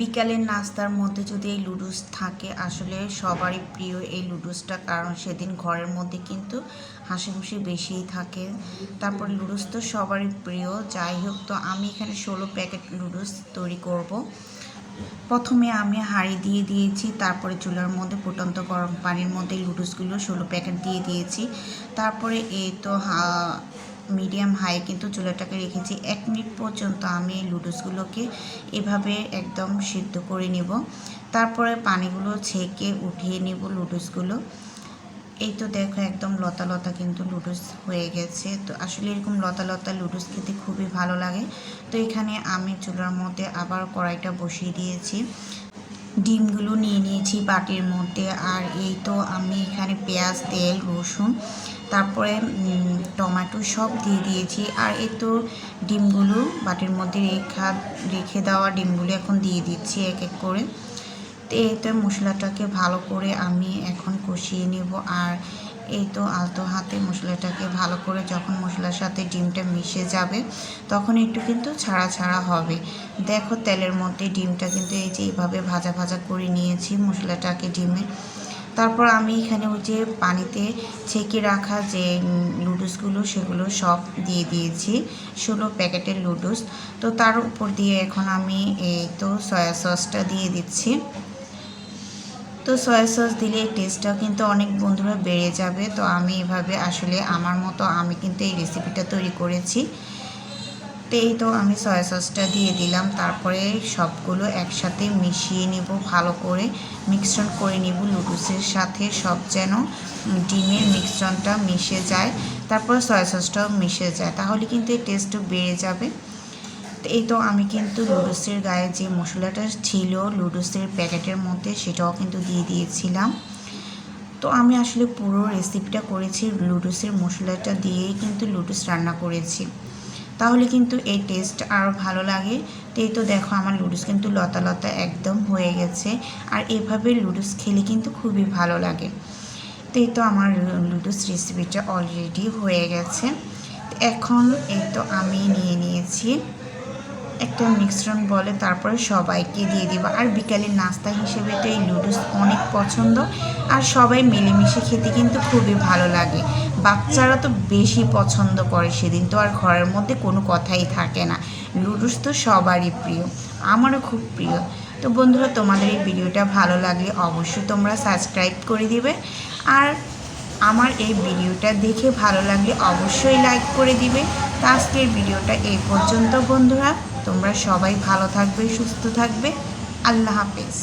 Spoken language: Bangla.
বিকালের নাস্তার মধ্যে যদি এই লুডুস থাকে, আসলে সবারই প্রিয় এই লুডুসটা। কারণ সেদিন ঘরের মধ্যে কিন্তু হাসি খুশি বেশিই থাকে। তারপর লুডুস তো সবারই প্রিয়। যাই হোক, তো আমি এখানে ষোলো প্যাকেট লুডুস তৈরি করব। প্রথমে আমি হাঁড়ি দিয়ে দিয়েছি, তারপরে চুলার মধ্যে ফুটন্ত গরম পানির মধ্যে লুডুসগুলো ষোলো প্যাকেট দিয়ে দিয়েছি। তারপরে এই তো মিডিয়াম হাই কিন্তু চুলাটাকে রেখেছি। এক মিনিট পর্যন্ত আমি লুডুসগুলোকে এভাবে একদম সিদ্ধ করে নেব। তারপরে পানিগুলো ছেঁকে উঠিয়ে নেব লুডুসগুলো। এই তো দেখো একদম লতা লতা কিন্তু লুডুস হয়ে গেছে। তো আসলে এরকম লতা লতা লুডুস খেতে খুবই ভালো লাগে। তো এখানে আমি চুলার মধ্যে আবার কড়াইটা বসিয়ে দিয়েছি। ডিমগুলো নিয়ে নিয়েছি বাটির মধ্যে। আর এই তো আমি এখানে পেঁয়াজ, তেল, রসুন তারপরে টমেটো সব দিয়ে দিয়েছি। আর এই তো ডিমগুলো বাটির মধ্যে রেখা, রেখে দেওয়া ডিমগুলো এখন দিয়ে দিচ্ছি এক এক করে। তো এই তো মশলাটাকে ভালো করে আমি এখন কষিয়ে নেব। আর এই তো আলতো হাতে মশলাটাকে ভালো করে যখন মশলার সাথে ডিমটা মিশে যাবে, তখন একটু কিন্তু ছাড়া ছাড়া হবে। দেখো তেলের মধ্যে ডিমটা কিন্তু এই যে এইভাবে ভাজা ভাজা করে নিয়েছি মশলাটাকে ডিমে। তারপর আমি এখানে ওই যে পানিতে ছেঁকে রাখা যে লুডুসগুলো সেগুলো সব দিয়ে দিয়েছি। ষোলো প্যাকেটের লুডুস তো তার উপর দিয়ে এখন আমি এই তো সয়া সসটা দিয়ে দিচ্ছি। তো সয়া সস দিলে টেস্টটাও কিন্তু অনেক বন্ধুরা বেড়ে যাবে। তো আমি এভাবে আসলে আমার মতো আমি কিন্তু এই রেসিপিটা তৈরি করেছি। এই তো আমি সয়া সসটা দিয়ে দিলাম। তারপরে সবগুলো একসাথে মিশিয়ে নেব, ভালো করে মিক্সন করে নেব লুডুসের সাথে। সব যেন ডিমের মিক্সনটা মিশে যায়, তারপর সয়া সসটাও মিশে যায়। তাহলে কিন্তু এই টেস্টও বেড়ে যাবে। এই তো আমি কিন্তু লুডুসের গায়ে যে মশলাটা ছিল লুডুসের প্যাকেটের মধ্যে, সেটাও কিন্তু দিয়ে দিয়েছিলাম। তো আমি আসলে পুরো রেসিপিটা করেছি লুডুসের মশলাটা দিয়েই কিন্তু লুডুস রান্না করেছি। তাহলে কিন্তু এই টেস্ট আরও ভালো লাগে। তো এই তো দেখো আমার লুডুস কিন্তু লতা লতা একদম হয়ে গেছে। আর এভাবে লুডুস খেলে কিন্তু খুবই ভালো লাগে। তো এই তো আমার লুডুস রেসিপিটা অলরেডি হয়ে গেছে। এখন এই তো আমি নিয়ে নিয়েছি একটা মিশ্রণ বলে, তারপরে সবাইকে দিয়ে দিব। আর বিকালের নাস্তা হিসেবে তো এই লুডুস অনেক পছন্দ। আর সবাই মিলেমিশে খেতে কিন্তু খুবই ভালো লাগে। বাচ্চারা তো বেশি পছন্দ করে সেদিন, তো আর ঘরের মধ্যে কোনো কথাই থাকে না। লুডুস তো সবারই প্রিয়, আমারও খুব প্রিয়। তো বন্ধুরা, তোমাদের এই ভিডিওটা ভালো লাগলে অবশ্যই তোমরা সাবস্ক্রাইব করে দিবে। আর আমার এই ভিডিওটা দেখে ভালো লাগলে অবশ্যই লাইক করে দিবে। তো আজকের ভিডিওটা এই পর্যন্ত বন্ধুরা, তোমরা সবাই ভালো থাকবে, সুস্থ থাকবে। আল্লাহ হাফেজ।